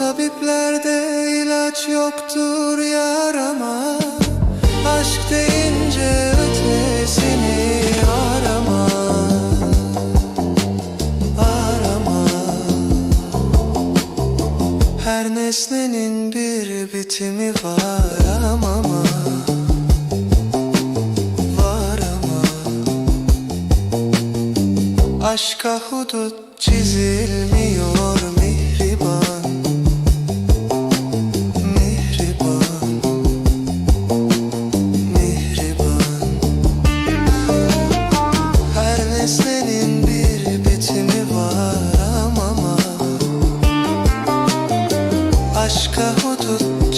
Tabiplerde ilaç yoktur yarama. Aşk deyince ötesini arama. Arama. Her nesnenin bir bitimi var ama Var ama. Aşka hudut çizilmiyor Jesus.